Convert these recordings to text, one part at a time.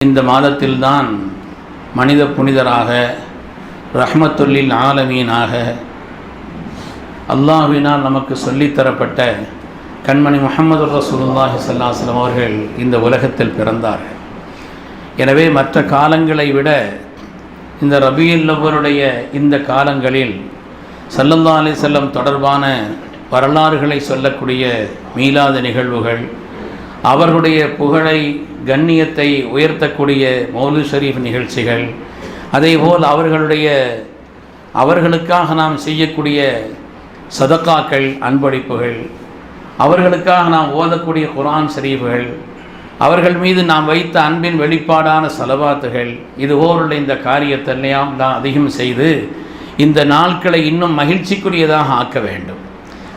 இந்த மாதத்தில்தான் மனித புனிதராக ரஹ்மத்துல்லில் ஆலமீனாக அல்லாஹினால் நமக்கு சொல்லித்தரப்பட்ட கண்மணி முகமது ரசூலுல்லாஹி சல்லாஸ்லம் அவர்கள் இந்த உலகத்தில் பிறந்தார்கள் எனவே மற்ற காலங்களை விட இந்த ரபியுல் இந்த காலங்களில் சல்லல்லா அலி செல்லம் தொடர்பான வரலாறுகளை சொல்லக்கூடிய மீளாத நிகழ்வுகள் அவர்களுடைய புகழை கண்ணியத்தை உயர்த்தக்கூடிய மௌலி ஷரீஃப் நிகழ்ச்சிகள். அதேபோல் அவர்களுடைய அவர்களுக்காக நாம் செய்யக்கூடிய சதக்காக்கள் அன்பளிப்புகள். அவர்களுக்காக நாம் ஓதக்கூடிய குரான் ஷரீஃப்கள். அவர்கள் மீது நாம் வைத்த அன்பின் வெளிப்பாடான செலவாத்துகள். இதுபோலுள்ள இந்த காரியத்தெல்லாம் தான் அதிகம் செய்து இந்த நாட்களை இன்னும் மகிழ்ச்சிக்குரியதாக ஆக்க வேண்டும்.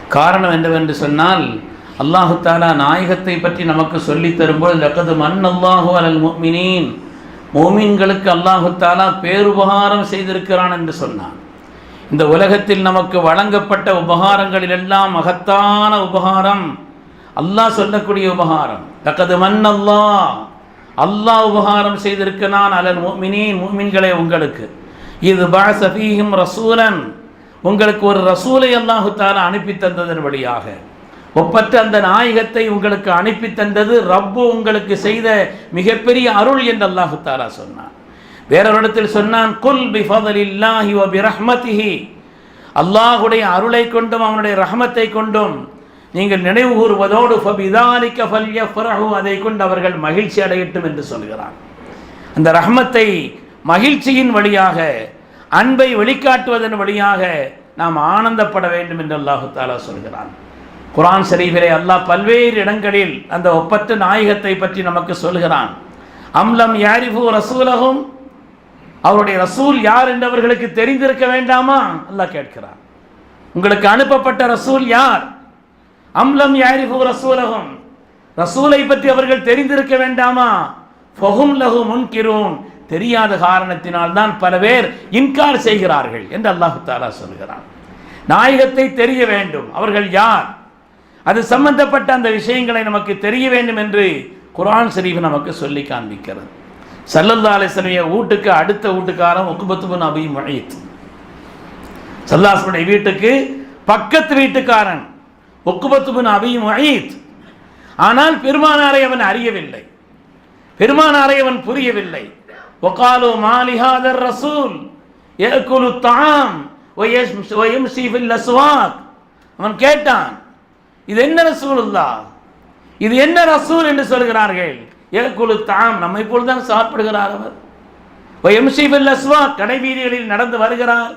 காரணம் என்னவென்று சொன்னால் அல்லாஹு தாலா நாயகத்தை பற்றி நமக்கு சொல்லித்தரும்போது லக்கது மண் அல்லாஹு அலல் மோமினின் மோமீன்களுக்கு அல்லாஹு தாலா பேருபகாரம் செய்திருக்கிறான் என்று சொன்னான். இந்த உலகத்தில் நமக்கு வழங்கப்பட்ட உபகாரங்களில் எல்லாம் மகத்தான உபகாரம் அல்லாஹ் சொல்லக்கூடிய உபகாரம். லக்கது மண் அல்லாஹ் அல்லாஹ் உபகாரம் செய்திருக்கிறான் அலல் மோமினின் மோமீன்களே உங்களுக்கு. இது பாசபீஹிம் ரசூலன். உங்களுக்கு ஒரு ரசூலை அல்லாஹு தாலா அனுப்பி தந்ததன் வழியாக. ஒப்பற்ற அந்த நாயகத்தை உங்களுக்கு அனுப்பி தந்தது ரப்பு உங்களுக்கு செய்த மிகப்பெரிய அருள் என்று அல்லாஹு தாலா சொன்னான். வேறொரு இடத்தில் சொன்னான் குல் பி ஃபதலில்லாஹி வ பிரஹ்மதிஹி. அல்லாஹுடைய அருளை கொண்டும் அவனுடைய ரஹமத்தை கொண்டும் நீங்கள் நினைவு கூறுவதோடு ஃபபிதாலிக்க ஃபல்யஃப்ரஹு அதை கொண்டு அவர்கள் மகிழ்ச்சி அடையட்டும் என்று சொல்கிறான். அந்த ரஹமத்தை மகிழ்ச்சியின் வழியாக அன்பை வெளிக்காட்டுவதன் வழியாக நாம் ஆனந்தப்பட வேண்டும் என்று அல்லாஹு தாலா சொல்கிறான். குரான் ஷரீஃபிலே அல்லாஹ் பல்வேறு இடங்களில் அந்த ஒப்பற்ற நாயகத்தை பற்றி நமக்கு சொல்கிறான் அம்லம் யாரிஃபு ரசூலகும் அவருடைய ரசூல் யார் என்றவர்களுக்கு தெரிந்திருக்க வேண்டாமா? அல்லாஹ் கேட்கிறான். உங்களுக்கு அனுப்பப்பட்ட ரசூல் யார்? அம்லம் யாரிஃபு ரசூலகும் ரசூலை பற்றி அவர்கள் தெரிந்திருக்க வேண்டாமா? ஃபஹும் லகு முன்கிரும் தெரியாத காரணத்தினால் தான் பல பேர் இன்கார் செய்கிறார்கள் என்று அல்லாஹு தாலா சொல்கிறான் நாயகத்தை தெரிய வேண்டும். அவர்கள் யார்? அது சம்பந்தப்பட்ட அந்த விஷயங்களை நமக்கு தெரிய வேண்டும் என்று குரான் ஷரீஃப் நமக்கு சொல்லி காண்பிக்கிறது. சல்லல்லா அலிஸ்லமிய வீட்டுக்கு அடுத்த வீட்டுக்காரன் உக்குபத்துபன் அபி மொழித் சல்லாஸ்மனுடைய வீட்டுக்கு பக்கத்து வீட்டுக்காரன் உக்குபத்துபன் அபி மொழித் ஆனால் பெருமானாரை அவன் அறியவில்லை. பெருமானாரை அவன் புரியவில்லை. ஒகாலோ மாலிஹாதர் ரசூல் ஏகுலு தாம் அவன் கேட்டான் இது என்ன ரசூலுல்லா இது என்ன ரசூல் என்று சொல்கிறார்கள்? ஏகுலு தாம் நம்மை போல் தான் சாப்பிடுகிறார் அவர். எம்சிபில் அஸ்வா கடைவீதிகளில் நடந்து வருகிறார்.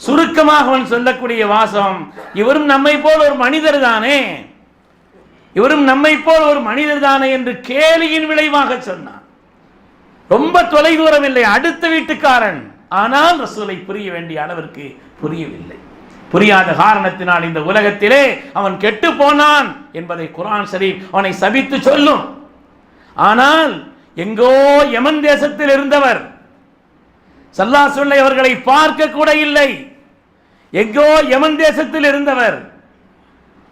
சுருக்கமாக அவன் சொல்லக்கூடிய வாசம் இவரும் நம்மை போல் ஒரு மனிதர் தானே? இவரும் நம்மை போல் ஒரு மனிதர் தானே என்று கேலியின் விளைவாக சொன்னான். ரொம்ப தொலைதூரம் இல்லை அடுத்த வீட்டுக்காரன். ஆனால் ரசூலை புரிய வேண்டிய அளவிற்கு புரியவில்லை. புரியாத காரணத்தினால் இந்த உலகத்திலே அவன் கெட்டு போனான் என்பதை குரான் ஷரீப் அவனை சபித்து சொல்லும். ஆனால் எங்கோ யமன் தேசத்தில் இருந்தவர் சல்லா சொல்லை அவர்களை பார்க்க கூட இல்லை. எங்கோ யமன் தேசத்தில் இருந்தவர்.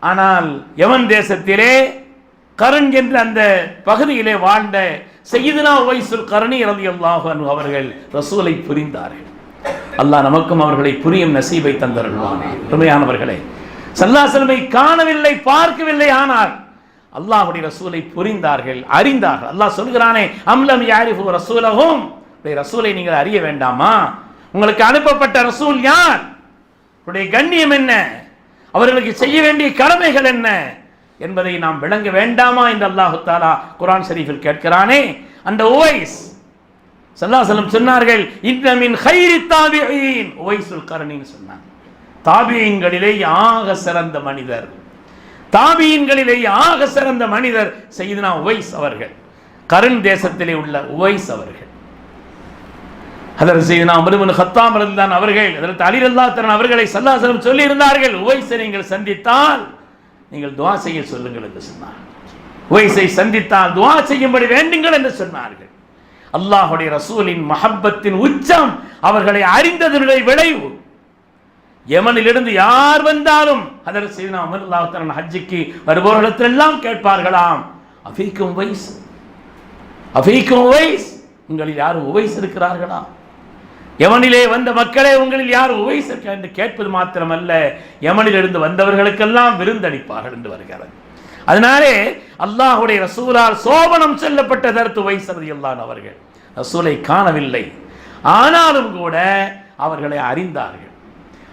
ஆனால் யமன் தேசத்திலே கரண் என்ற அந்த பகுதியிலே வாழ்ந்த செய்தினா ஒய்சுல் கருணி ரவி அல்லாஹு அவர்கள் ரசூலை புரிந்தார்கள். அல்லாஹ் நமக்கும் அவர்களை புரியும் நசீபை தந்தருள்வான். உண்மையானவர்களே சல்லாசலமை காணவில்லை பார்க்கவில்லை ஆனால் அல்லாஹுடைய ரசூலை புரிந்தார்கள் அறிந்தார்கள். அல்லாஹ் சொல்கிறானே அம்லம் யாரிஃபு ரசூலகும் ரசூலை நீங்கள் அறிய வேண்டாமா? உங்களுக்கு அனுப்பப்பட்ட ரசூல் யார்? உடைய கண்ணியம் என்ன? அவர்களுக்கு செய்ய வேண்டிய கடமைகள் என்ன? என்பதை நாம் விளங்க வேண்டாமா? என்று அல்லாஹு தாலா குரான் ஷரீஃபில் கேட்கிறானே அந்த ஓய்ஸ் சல்லாசலம் சொன்னார்கள் இன்னமின் ஹைரி தாபியின். ஓய்சுல் கரணின்னு சொன்னாங்க. தாபியன்களிலே ஆக சிறந்த மனிதர். தாபியன்களிலே ஆக சிறந்த மனிதர் செய்தனா உவைஸ் அவர்கள். கருண் தேசத்திலே உள்ள உவைஸ் அவர்கள். அதற்கு செய்தனா அமருமன் ஹத்தாம் இருந்தான் அவர்கள் அதற்கு அலிரல்லா தரன் அவர்களை சல்லாசலம் சொல்லி இருந்தார்கள் உவைஸை நீங்கள் சந்தித்தால் நீங்கள் துவா செய்ய சொல்லுங்கள் என்று சொன்னார் உவைஸை சந்தித்தால் துவா செய்யும்படி வேண்டுங்கள் என்று சொன்னார்கள். அல்லாஹுடைய ரசூலின் மஹப்பத்தின் உச்சம் அவர்களை அறிந்ததனுடைய விளைவு. யமனிலிருந்து யார் வந்தாலும் அதற்கு அமர் அல்லாஹன் ஹஜ்ஜிக்கு வருபவர்களிடத்திலெல்லாம் கேட்பார்களாம். அஃபீக்கும் வைஸ் அஃபீக்கும் வைஸ் உங்களில் யாரும் உவைஸ் இருக்கிறார்களா? யமனிலே வந்த மக்களே உங்களில் யார் உவைஸ் இருக்க என்று கேட்பது மாத்திரமல்ல. யமனிலிருந்து வந்தவர்களுக்கெல்லாம் விருந்தளிப்பார்கள் என்று வருகிறது. அதனாலே அல்லாஹுடைய ரசூலால் சோபனம் செல்லப்பட்ட தருத்து வைசரதி அல்லான் அவர்கள். ரசூலை காணவில்லை. ஆனாலும் கூட அவர்களை அறிந்தார்கள்.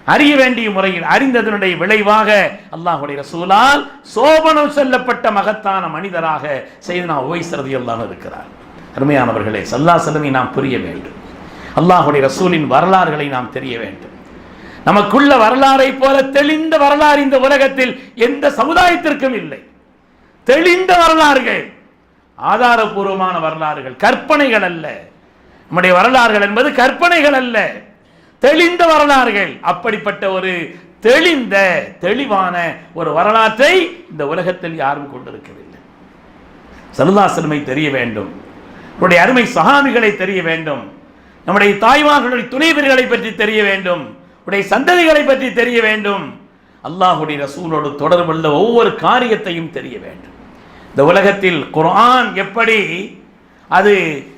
அறிய வேண்டிய முறையில் அறிந்ததனுடைய விளைவாக அல்லாஹுடைய ரசூலால் சோபனம் செல்லப்பட்ட மகத்தான மனிதராக செய்து நான் உவைசரதி அல்லான் இருக்கிறார். அருமையானவர்களே சல்லா செல்லமை நாம் புரிய வேண்டும். அல்லாஹுடைய ரசூலின் வரலாறுகளை நாம் தெரிய வேண்டும். நமக்குள்ள வரலாறை போல தெளிந்த வரலாறு இந்த உலகத்தில் எந்த சமுதாயத்திற்கும் இல்லை. தெளிந்த வரலாறுகள் ஆதாரபூர்வமான வரலாறுகள். கற்பனைகள் அல்ல. நம்முடைய வரலாறுகள் என்பது கற்பனைகள் அல்ல. தெளிந்த வரலாறுகள். அப்படிப்பட்ட ஒரு தெளிந்த தெளிவான ஒரு வரலாற்றை இந்த உலகத்தில் யாரும் கொண்டிருக்கவில்லை. சலுதாசனமை தெரிய வேண்டும். நம்முடைய அருமை சகாமிகளை தெரிய வேண்டும். நம்முடைய தாய்மார்களுடைய துணைவர்களை பற்றி தெரிய வேண்டும். உடைய சந்ததிகளை பற்றி தெரிய வேண்டும். அல்லாஹுடைய ரசூலோடு தொடர்புள்ள ஒவ்வொரு காரியத்தையும் தெரிய வேண்டும். இந்த உலகத்தில் குரான் எப்படி அது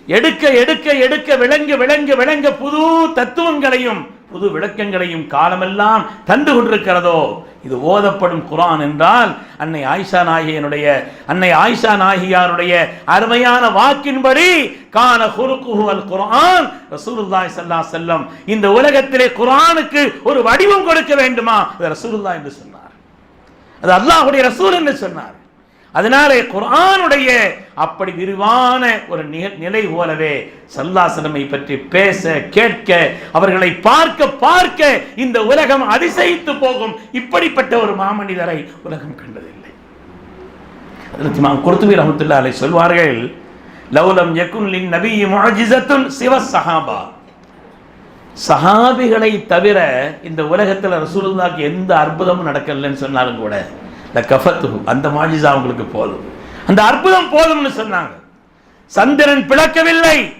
எடுக்க எடுக்க எடுக்க விளங்க விளங்க விளங்க புது தத்துவங்களையும் புது விளக்கங்களையும் காலமெல்லாம் தந்து கொண்டிருக்கிறதோ இது ஓதப்படும் குரான் என்றால் அன்னை ஆயிஷா நாயகியனுடைய அன்னை ஆயிஷா நாயகியாருடைய அருமையான வாக்கின்படி கான குருக்குஹு குரான் ரசூலுல்லாய் சல்லா செல்லம் இந்த உலகத்திலே குரானுக்கு ஒரு வடிவம் கொடுக்க வேண்டுமா? ரசூலுல்லா என்று சொன்னார். அது அல்லாஹுடைய ரசூல் என்று சொன்னார். அதனாலே குரானுடைய அப்படி விரிவான ஒரு நிலை போலவே சல்லாசனமை பற்றி பேச கேட்க அவர்களை பார்க்க பார்க்க இந்த உலகம் அதிசயித்து போகும். இப்படிப்பட்ட ஒரு மாமனிதரை உலகம் கண்டதில்லை. அதற்கு குருத்துவீர் ரஹமத்துல்லா அலை சொல்வார்கள் லௌலம் யக்குன்லின் லின் நபிய் சிவ சஹாபா. சஹாபிகளை தவிர இந்த உலகத்தில் ரசூலுல்லாக்கு எந்த அற்புதமும் நடக்கலன்னு சொன்னாலும் கூட இந்த கஃபத்து அந்த மாஜிசா அவங்களுக்கு போதும். அந்த அற்புதம் போதும்னு சொன்னாங்க. சந்திரன் பிளக்கவில்லை.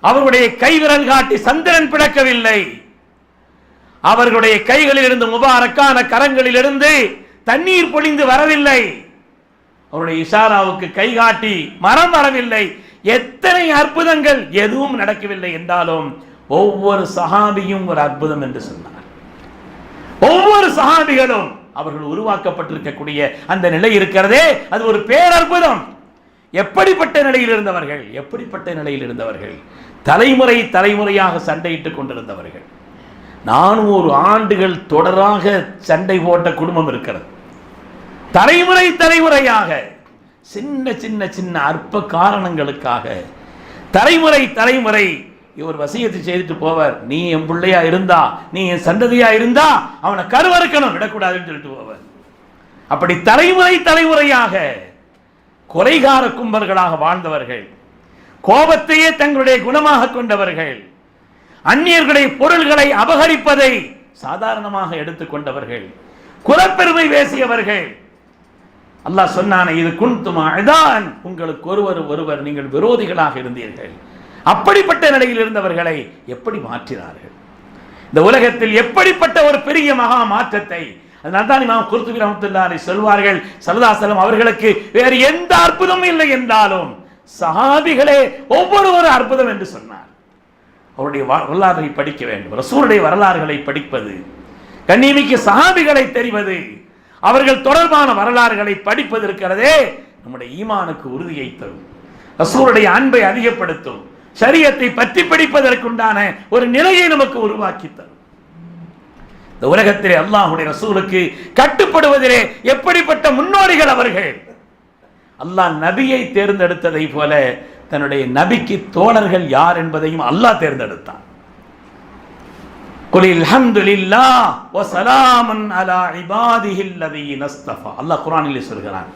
அவர்களுடைய கைவிரல் காட்டி சந்திரன் பிளக்கவில்லை. அவர்களுடைய கைகளில் இருந்து முபாரக்கான கரங்களில் இருந்து தண்ணீர் பொழிந்து வரவில்லை. அவருடைய இஷாராவுக்கு கை காட்டி மரம் வரவில்லை. எத்தனை அற்புதங்கள் எதுவும் நடக்கவில்லை என்றாலும் ஒவ்வொரு சஹாபியும் ஒரு அற்புதம் என்று சொன்னார். ஒவ்வொரு சஹாபிகளும் அவர்கள் உருவாக்கப்பட்டிருக்கக்கூடிய அந்த நிலை இருக்கிறதே அது ஒரு பேரற்புதம். எப்படிப்பட்ட நிலையில் இருந்தவர்கள்? எப்படிப்பட்ட நிலையில் இருந்தவர்கள்? தலைமுறை தலைமுறையாக சண்டையிட்டுக் கொண்டிருந்தவர்கள். நானூறு ஆண்டுகள் தொடராக சண்டை போட்ட குடும்பம் இருக்கிறது. தலைமுறை தலைமுறையாக சின்ன சின்ன சின்ன அற்ப காரணங்களுக்காக தலைமுறை தலைமுறை இவர் வசியத்தை செய்துட்டு போவார். நீ என் பிள்ளையா இருந்தா நீ என் சந்ததியா இருந்தா அவனை கருவறுக்கணும் விடக்கூடாதுன்னு சொல்லிட்டு போவார். அப்படி தலைமுறை தலைமுறையாக கொலைகார கும்பர்களாக வாழ்ந்தவர்கள் கோபத்தையே தங்களுடைய குணமாக கொண்டவர்கள் அந்நியர்களுடைய பொருள்களை அபகரிப்பதை சாதாரணமாக எடுத்துக்கொண்டவர்கள் குலப்பெருமை பேசியவர்கள். அல்லாஹ் சொன்னானே இது குன்துமா தான் உங்களுக்கு ஒருவர் ஒருவர் நீங்கள் விரோதிகளாக இருந்தீர்கள். அப்படிப்பட்ட நிலையில் இருந்தவர்களை எப்படி மாற்றினார்கள்? இந்த உலகத்தில் எப்படிப்பட்ட ஒரு பெரிய மகா மாற்றத்தை? அதனால இமாம் குர்துபி ரஹமத்துல்லாஹி சொல்வார்கள் சரதாசலம் அவர்களுக்கு வேறு எந்த அற்புதமும் இல்லை என்றாலும் சஹாபிகளே ஒவ்வொருவரும் அற்புதம் என்று சொன்னார். அவருடைய வரலாறை படிக்க வேண்டும். ரசூருடைய வரலாறுகளை படிப்பது கண்ணிமிக்கு சஹாபிகளை தெரிவது அவர்கள் தொடர்பான வரலாறுகளை படிப்பது இருக்கிறதே நம்முடைய ஈமானுக்கு உறுதியை தரும். ரசூருடைய அன்பை அதிகப்படுத்தும். சரியத்தை பற்றி பிடிப்பதற்குண்டான ஒரு நிலையை நமக்கு உருவாக்கி தரும். இந்த உலகத்திலே அல்லாஹுடைய ரசூலுக்கு கட்டுப்படுவதிலே எப்படிப்பட்ட முன்னோடிகள் அவர்கள்? அல்லாஹ் நபியை தேர்ந்தெடுத்ததை போல தன்னுடைய நபிக்கு தோழர்கள் யார் என்பதையும் அல்லாஹ் தேர்ந்தெடுத்தான். குலில் அல்ஹம்துலில்லாஹ் வ அலா இபாதிஹில்லதீன இஸ்தஃபா அல்லாஹ் குர்ஆனிலே சொல்கிறான்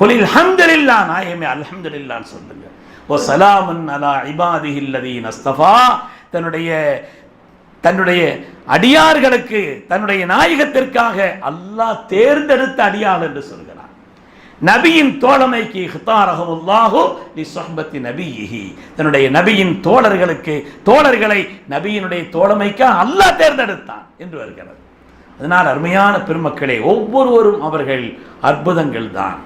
குலில் ஹம்துலில்லாஹ் நாயமே அல்ஹம்துலில்லாஹ்னு சொல்லுங்க. ஓ ஸலாமுன் அலா இபாதிஹில்லதி நஸ்தபா தன்னுடைய தன்னுடைய அடியார்களுக்கு தன்னுடைய நாயகத்திற்காக அல்லாஹ் தேர்ந்தெடுத்த அடியார் என்று சொல்கிறான். நபியின் தோழமைக்கு ஹிதாரஹமுல்லாஹு லி சொஹ்பத்தி நபியிஹி. தன்னுடைய நபியின் தோழர்களுக்கு தோழர்களை நபியினுடைய தோழமைக்கு அல்லாஹ் தேர்ந்தெடுத்தான் என்று வருகிறது. அதனால் அருமையான பெருமக்களே ஒவ்வொருவரும் அவர்கள் அற்புதங்கள் தான்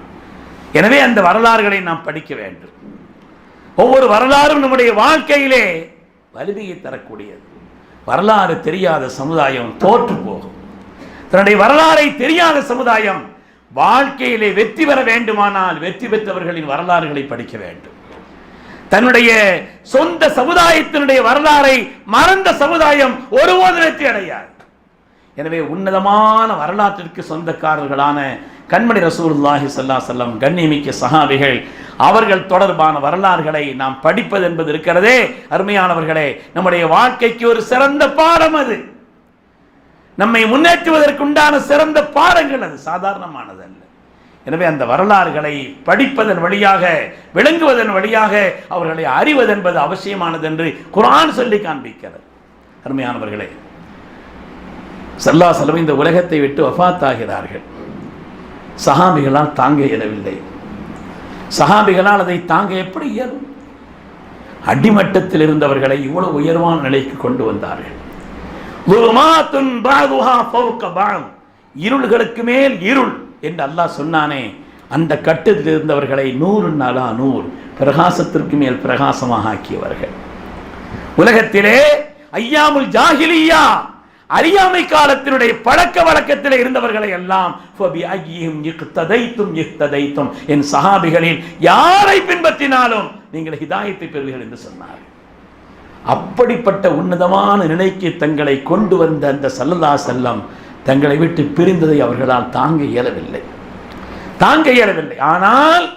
எனவே அந்த வரலாறுகளை நாம் படிக்க வேண்டும். ஒவ்வொரு வரலாறும் நம்முடைய வாழ்க்கையிலே வலிமையை தரக்கூடியது. வரலாறு தெரியாத சமுதாயம் தோற்று போகும். தன்னுடைய வரலாறை தெரியாத சமுதாயம் வாழ்க்கையிலே வெற்றி பெற வேண்டுமானால் வெற்றி பெற்றவர்களின் வரலாறுகளை படிக்க வேண்டும். தன்னுடைய சொந்த சமுதாயத்தினுடைய வரலாறை மறந்த சமுதாயம் ஒருபோது வெற்றி அடையாது. எனவே உன்னதமான வரலாற்றிற்கு சொந்தக்காரர்களான கண்மணி ரசூலுல்லாஹி சல்லா செல்லம் கண்ணிமிக்க கண்ணியமிக்க சஹாபிகள் அவர்கள் தொடர்பான வரலாறுகளை நாம் படிப்பது என்பது இருக்கிறதே. அருமையானவர்களே நம்முடைய வாழ்க்கைக்கு ஒரு சிறந்த பாடம் அது. நம்மை முன்னேற்றுவதற்குண்டான சிறந்த பாடங்கள் அது சாதாரணமானது அல்ல. எனவே அந்த வரலாறுகளை படிப்பதன் வழியாக விளங்குவதன் வழியாக அவர்களை அறிவதென்பது அவசியமானது என்று குரான் சொல்லி காண்பிக்கிறது. அருமையானவர்களே சல்லா செலவு இந்த உலகத்தை விட்டு வஃபாத்தாகிறார்கள் சகாபிகளால் தாங்க இயலவில்லை. சகாபிகளால் அதை தாங்க எப்படி இயலும்? அடிமட்டத்தில் இருந்தவர்களை இவ்வளவு உயர்வான நிலைக்கு கொண்டு வந்தார்கள். இருள்களுக்கு மேல் இருள் என்று அல்லாஹ் சொன்னானே அந்த கட்டத்தில் இருந்தவர்களை நூறு நாளா நூறு பிரகாசத்திற்கு மேல் பிரகாசமாக ஆக்கியவர்கள். உலகத்திலே ஐயாமுல் ஜாகிலியா அறியாமை காலத்தினுடைய பழக்க வழக்கத்தில் இருந்தவர்களை எல்லாம் என் சகாபிகளில் யாரை பின்பற்றினாலும் நீங்கள் ஹிதாயத்தை பெறுவீர்கள் என்று சொன்னார். அப்படிப்பட்ட உன்னதமான நிலைக்கு தங்களை கொண்டு வந்த அந்த சல்லல்லா செல்லம் தங்களை விட்டு பிரிந்ததை அவர்களால் தாங்க இயலவில்லை. தாங்க இயலவில்லை. ஆனால்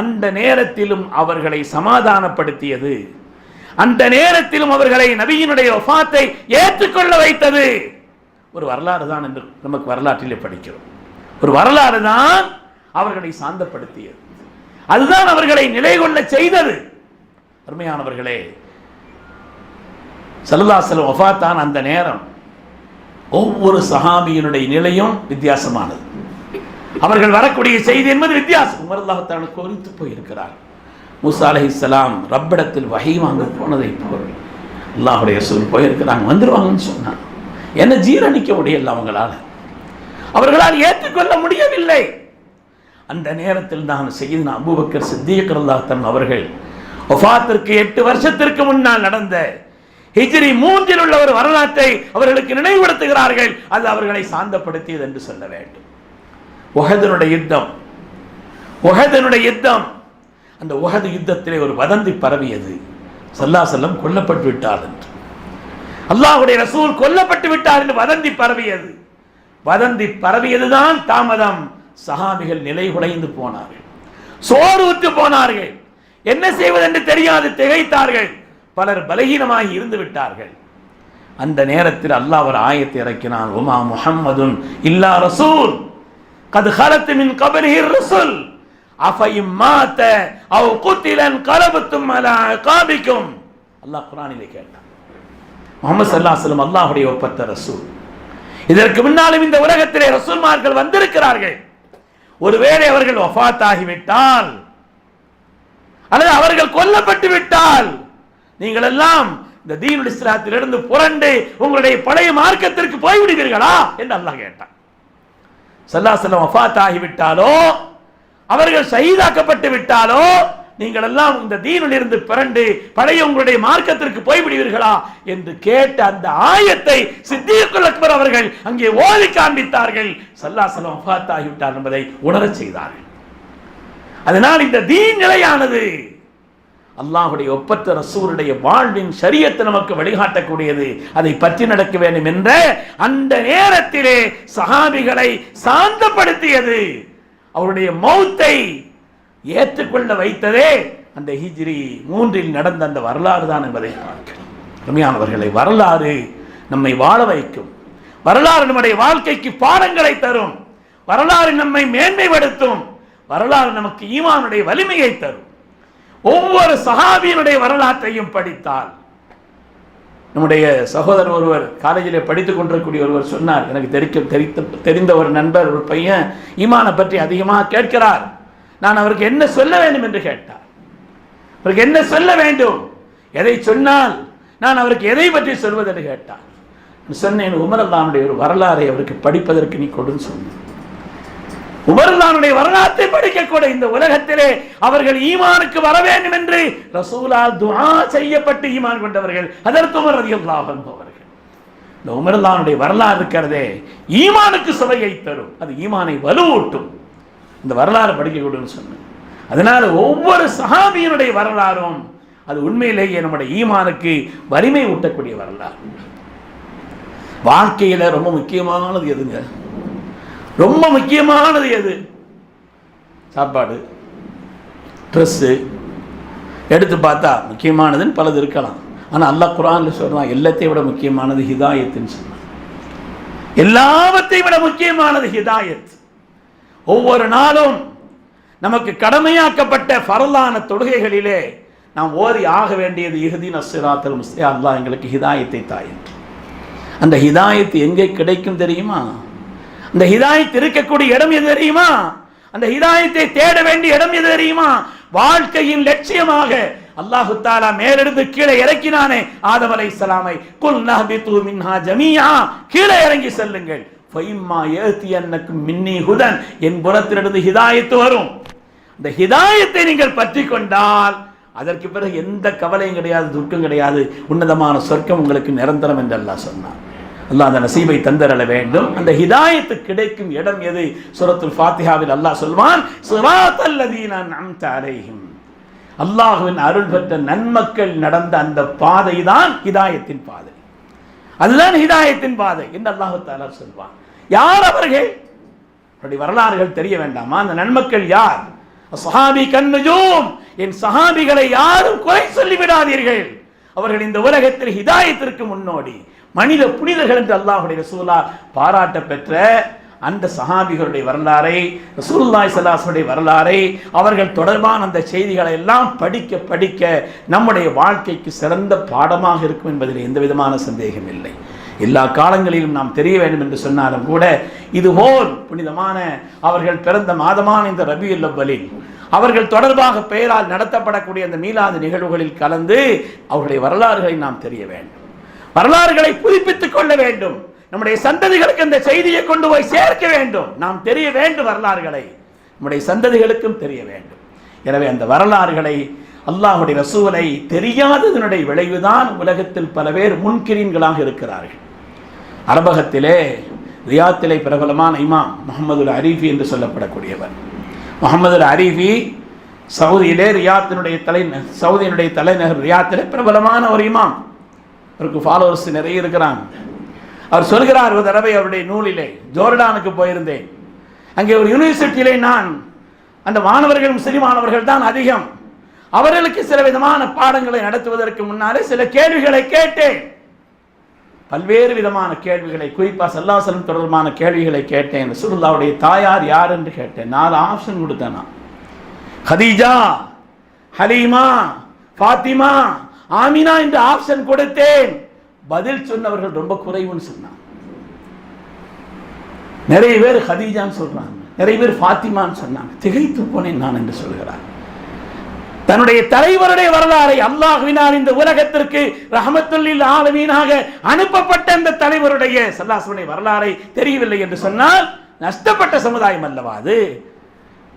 அந்த நேரத்திலும் அவர்களை சமாதானப்படுத்தியது அந்த நேரத்திலும் அவர்களை நபியினுடைய ஒஃபாத்தை ஏற்றுக்கொள்ள வைத்தது. ஒரு வரலாறு தான் என்று நமக்கு வரலாற்றிலே படிக்கிறோம். ஒரு வரலாறு தான் அவர்களை சாந்தப்படுத்தியது. அதுதான் அவர்களை நிலை கொள்ள செய்தது. அருமையானவர்களே சல்லல்லாசலம் ஒஃபாத்தான் அந்த நேரம். ஒவ்வொரு சஹாபியினுடைய நிலையும் வித்தியாசமானது. அவர்கள் வரக்கூடிய செய்தி என்பது வித்தியாசம். உமர் அல்லாஹால குறித்து போயிருக்கிறார்கள் மூசா அலைஹிஸ்ஸலாம் ரப்பிடத்தில் வகை வாங்க போனதை போல் அல்லாஹுடைய சொல் போயிருக்கிறாங்க. வந்துடுவாங்கன்னு சொன்னான் என்ன ஜீரணிக்க முடியல அவங்களால. அவர்களால் ஏற்றுக்கொள்ள முடியவில்லை. அந்த நேரத்தில் தான் செய்தின அபுபக்கர் சித்திக் அல்லாஹன் அவர்கள் ஒஃபாத்திற்கு எட்டு வருஷத்திற்கு முன்னால் நடந்த ஹிஜ்ரி மூன்றில் உள்ள ஒரு வரலாற்றை அவர்களுக்கு நினைவுபடுத்துகிறார்கள். அது அவர்களை சாந்தப்படுத்தியது என்று சொல்ல வேண்டும். ஒஹதனுடைய யுத்தம். ஒஹதனுடைய யுத்தம். அந்த உகது யுத்தத்திலே ஒரு வதந்தி பரவியது. சல்லா செல்லம் கொல்லப்பட்டு விட்டார் என்று. அல்லாஹ்வுடைய ரசூல் கொல்லப்பட்டு விட்டார் என்று வதந்தி பரவியது. வதந்தி பரவியதுதான் தாமதம். சஹாபிகள் நிலை குலைந்து போனார்கள். சோர்வுற்று போனார்கள். என்ன செய்வதென்று தெரியாது திகைத்தார்கள். பலர் பலகீனமாகி இருந்து விட்டார்கள். அந்த நேரத்தில் அல்லாஹ் ஒரு ஆயத்தை இறக்கினான். உமா முஹம்மதுன் இல்லா ரசூல். கது ஹலத்து மின் கபலிஹிர் ரசூல். அஃபையும் மாத்த அவ் குத்திலன் கலபத்தும் அலா காபிக்கும். அல்லாஹ் குரானிலே கேட்டான். முகமது சல்லா சொல்லம் அல்லாஹுடைய ஒப்பத்த ரசூல். இதற்கு முன்னாலும் இந்த உலகத்திலே ரசூல்மார்கள் வந்திருக்கிறார்கள். ஒருவேளை அவர்கள் ஒஃபாத் ஆகிவிட்டால் அல்லது அவர்கள் கொல்லப்பட்டு விட்டால் நீங்கள் எல்லாம் இந்த தீனுடைய இஸ்லாத்திலிருந்து புரண்டு உங்களுடைய பழைய மார்க்கத்திற்கு போய்விடுவீர்களா? என்று அல்லாஹ் கேட்டான். சல்லாசலம் வஃபாத் ஆகிவிட்டாலோ அவர்கள் சகிதாக்கப்பட்டு விட்டாலோ நீங்கள் எல்லாம் இந்த தீனில் இருந்து பிறண்டு பழைய உங்களுடைய மார்க்கத்திற்கு போய்விடுவீர்களா என்று கேட்ட அந்த ஆயத்தை சித்திகுல் அக்பர் அவர்கள் அங்கே ஓதி காண்பித்தார்கள். சல்லாசலம் ஆகிவிட்டார் என்பதை உணரச் செய்தார்கள். அதனால் இந்த தீன் நிலையானது அல்லாஹுடைய ஒப்பற்ற ரசூருடைய வாழ்வின் சரியத்தை நமக்கு வழிகாட்டக்கூடியது. அதை பற்றி நடக்க வேண்டும் என்ற அந்த நேரத்திலே சகாபிகளை சாந்தப்படுத்தியது. அவருடைய மௌத்தை ஏற்றுக்கொள்ள வைத்ததே அந்த ஹிஜ்ரி மூன்றில் நடந்த அந்த வரலாறு தான் என்பதை பார்க்கிறோம். அருமையானவர்களை வரலாறு நம்மை வாழ வைக்கும். வரலாறு நம்முடைய வாழ்க்கைக்கு பாடங்களை தரும். வரலாறு நம்மை மேன்மைப்படுத்தும். வரலாறு நமக்கு ஈமானுடைய வலிமையை தரும். ஒவ்வொரு சஹாபியினுடைய வரலாற்றையும் படித்தால் நம்முடைய சகோதரர் ஒருவர் காலேஜில் படித்துக் கொண்டிருக்கக்கூடிய ஒருவர் சொன்னார். எனக்கு தெரிக்க தெரித்த தெரிந்த ஒரு நண்பர் ஒரு பையன் ஈமானை பற்றி அதிகமாக கேட்கிறார். நான் அவருக்கு என்ன சொல்ல வேண்டும் என்று கேட்டார். அவருக்கு என்ன சொல்ல வேண்டும்? எதை சொன்னால் நான் அவருக்கு எதை பற்றி சொல்வது என்று கேட்டார். சொன்னேன் உமர் ஒரு வரலாறை அவருக்கு படிப்பதற்கு நீ கொடுன்னு சொன்னேன் உமர்தானுடைய வரலாற்றை படிக்கக்கூட இந்த உலகத்திலே அவர்கள் ஈமானுக்கு வர வேண்டும் என்று ரசூலால் துஆ செய்யப்பட்டு ஈமான் கொண்டவர்கள். அதற்கு உமர் ரலியல்லாஹு அன்ஹு இந்த உமர்தானுடைய வரலாறு இருக்கிறதே ஈமானுக்கு சுவையை தரும். அது ஈமானை வலுவூட்டும். இந்த வரலாறு படிக்கக்கூடும் சொன்னேன். அதனால ஒவ்வொரு சஹாபியினுடைய வரலாறும் அது உண்மையிலேயே நம்முடைய ஈமானுக்கு வலிமை ஊட்டக்கூடிய வரலாறு. வாழ்க்கையில ரொம்ப முக்கியமானது எதுங்க? ரொம்ப முக்கியமானது எது? சாப்பாடு. ட்ரெஸ்ஸு எடுத்து பார்த்தா முக்கியமானதுன்னு பலது இருக்கலாம். ஆனால் அல்லாஹ் குரானில் சொல்கிறான் எல்லாத்தையும் விட முக்கியமானது ஹிதாயத்துன்னு சொன்னான் எல்லாவற்றையும் விட முக்கியமானது ஹிதாயத். ஒவ்வொரு நாளும் நமக்கு கடமையாக்கப்பட்ட பரலான தொழுகைகளிலே நாம் ஓதி ஆக வேண்டியது இஹ்தீன் அஸ்ஸிராத்தல் முஸ்தே அல்லாஹ் எங்களுக்கு ஹிதாயத்தை தாயிற்று அந்த ஹிதாயத்து எங்கே கிடைக்கும் தெரியுமா? அந்த ஹிதாயத் இருக்கக்கூடிய இடம் எது தெரியுமா? அந்த ஹிதாயத்தை தேட வேண்டிய இடம் எது தெரியுமா? வாழ்க்கையின் லட்சியமாக அல்லாஹு தாலா மேலிருந்து கீழே இறக்கினானே ஆதம் அலைஹிஸ்ஸலாமை குல் நஹ்பிது மின்ஹா ஜமீஆ கீழே இறங்கி செல்லுங்கள். ஃபைம்மா யஅதியன்னக்கும் மின்னி ஹுதன். என் புறத்திலிருந்து ஹிதாயத்து வரும். இந்த ஹிதாயத்தை நீங்கள் பற்றி கொண்டால் அதற்கு பிறகு எந்த கவலையும் கிடையாது துக்கம் கிடையாது. உன்னதமான சொர்க்கம் உங்களுக்கு நிரந்தரம் என்று அல்லாஹ் சொன்னான். அல்லாஹ் அந்த நசீபை தந்தரல வேண்டும். அந்த ஹிதாயத்து கிடைக்கும் இடம் எது? சுரத்துல் ஃபாத்திஹாவில் அல்லாஹ் சொல்வான் சிராத்தல்லதீன அன்அம்த அலைஹிம். அல்லாஹ்வின் அருள் பெற்ற நன்மக்கள் நடந்த அந்த பாதை தான் ஹிதாயத்தின் பாதை. அதுதான் ஹிதாயத்தின் பாதை என்று அல்லாஹு தாலா சொல்வான். யார் அவர்கள்? அப்படி வரலாறுகள் தெரிய வேண்டாமா? அந்த நன்மக்கள் யார்? சஹாபி கண்ணுஜூம் என் சஹாபிகளை யாரும் குறை சொல்லிவிடாதீர்கள். அவர்கள் இந்த உலகத்தில் ஹிதாயத்திற்கு முன்னோடி. மனித புனிதர்கள் என்று அல்லாஹுடைய ரசூலா பாராட்ட பெற்ற அந்த சஹாபிகளுடைய வரலாறை ரசூல்லாய் சலாசுடைய வரலாறை அவர்கள் தொடர்பான அந்த செய்திகளை எல்லாம் படிக்க படிக்க நம்முடைய வாழ்க்கைக்கு சிறந்த பாடமாக இருக்கும் என்பதில் எந்த விதமான சந்தேகம் இல்லை. எல்லா காலங்களிலும் நாம் தெரிய வேண்டும் என்று சொன்னாலும் கூட இதுபோல் புனிதமான அவர்கள் பிறந்த மாதமான இந்த ரபி அவ்வலில் அவர்கள் தொடர்பாக பெயரால் நடத்தப்படக்கூடிய அந்த மீளாது நிகழ்வுகளில் கலந்து அவருடைய வரலாறுகளை நாம் தெரிய வேண்டும். வரலாறுகளை புதுப்பித்துக் கொள்ள வேண்டும். நம்முடைய சந்ததிகளுக்கு அந்த செய்தியை கொண்டு போய் சேர்க்க வேண்டும். நாம் தெரிய வேண்டும் வரலாறுகளை. நம்முடைய சந்ததிகளுக்கும் தெரிய வேண்டும். எனவே அந்த வரலாறுகளை அல்லாஹுடைய ரசூலை தெரியாததனுடைய விளைவுதான் உலகத்தில் பல பேர் முன்கிரீன்களாக இருக்கிறார்கள். அரபகத்திலே ரியாத்திலே பிரபலமான இமாம் முகமது அரீஃபி என்று சொல்லப்படக்கூடியவர். முகமது அரீஃபி சவுதியிலே ரியாத்தினுடைய தலை சவுதியினுடைய தலைநகர் ரியாத்திலே பிரபலமான ஒரு இமாம். அவருக்கு ஃபாலோவர்ஸ் நிறைய இருக்கிறாங்க. அவர் சொல்கிறார் ஒரு தடவை அவருடைய நூலிலே ஜோர்டானுக்கு போயிருந்தேன். அங்கே ஒரு யூனிவர்சிட்டியிலே நான் அந்த மாணவர்கள் முஸ்லிம் மாணவர்கள் தான் அதிகம். அவர்களுக்கு சில விதமான பாடங்களை நடத்துவதற்கு முன்னாலே சில கேள்விகளை கேட்டேன். பல்வேறு விதமான கேள்விகளை குறிப்பா சல்லாசலம் தொடர்பான கேள்விகளை கேட்டேன். சுருல்லாவுடைய தாயார் யார் என்று கேட்டேன். நாலு ஆப்ஷன் கொடுத்தேன் நான். ஹதீஜா ஹலீமா ஃபாத்திமா ஆமினா என்று ஆப்ஷன் கொடுத்தேன். பதில் சொன்னவர்கள் ரொம்ப குறைவுன்னு சொன்னான் நிறைய பேர் ஹதீஜான்னு சொல்றாங்க. நிறைய பேர் ஃபாத்திமான்னு சொன்னாங்க. திகைத்து போனேன் நான் என்று சொல்கிறார். தன்னுடைய தலைவருடைய வரலாறை அல்லாஹ்வினால் இந்த உலகத்திற்கு ரஹமத்துல்லில் ஆலமீனாக அனுப்பப்பட்ட அந்த தலைவருடைய சல்லாசுடைய வரலாறை தெரியவில்லை என்று சொன்னால் நஷ்டப்பட்ட சமுதாயம் அல்லவா அது?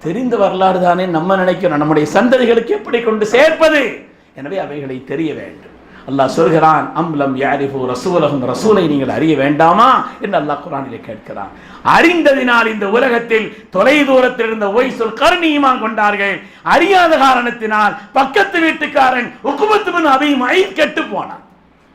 தெரிந்த வரலாறு தானே நம்ம நினைக்கிறோம். நம்முடைய சந்ததிகளுக்கு எப்படி கொண்டு சேர்ப்பது? எனவே அவைகளை தெரிய வேண்டும். அல்லாஹ் சொல்கிறான் அம்லம் யாரிஃபு ரசூலகம் ரசூலை நீங்கள் அறிய வேண்டாமா? என்று அல்லாஹ் குரானிலே கேட்கிறான். அறிந்ததினால் இந்த உலகத்தில் தொலை தூரத்தில் இருந்த ஒய் சொல் கருணியுமா கொண்டார்கள். அறியாத காரணத்தினால் பக்கத்து வீட்டுக்காரன் உக்குமத்துமன் அவையும் ஐ கெட்டு போனான்.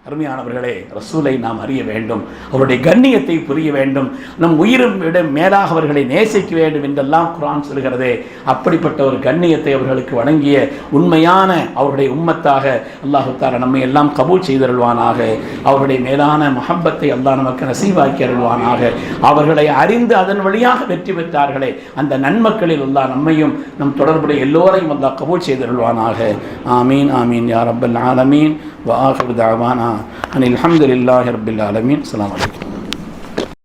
அருமையானவர்களே ரசூலை நாம் அறிய வேண்டும் அவருடைய கண்ணியத்தை புரிய வேண்டும் நம் உயிரும் விட மேலாக அவர்களை நேசிக்க வேண்டும் என்றெல்லாம் குரான் சொல்கிறதே அப்படிப்பட்ட ஒரு கண்ணியத்தை அவர்களுக்கு வழங்கிய உண்மையான அவருடைய உம்மத்தாக அல்லாஹுத்தார நம்மை எல்லாம் கபூல் செய்தருள்வானாக. அவருடைய மேலான மஹப்பத்தை அல்லாஹ் நமக்கு நசீவாக்கி அருள்வானாக. அவர்களை அறிந்து அதன் வழியாக வெற்றி பெற்றார்களே. அந்த நன்மக்களில் அல்லாஹ் நம்மையும் நம் தொடர்புடைய எல்லோரையும் அல்லாஹ் கபூல் செய்தருள்வானாக. ஆமீன் ஆமீன் யார் அப்பல் ஆலமீன். வாஹுர் தாவானா. أن الحمد لله رب العالمين. السلام عليكم.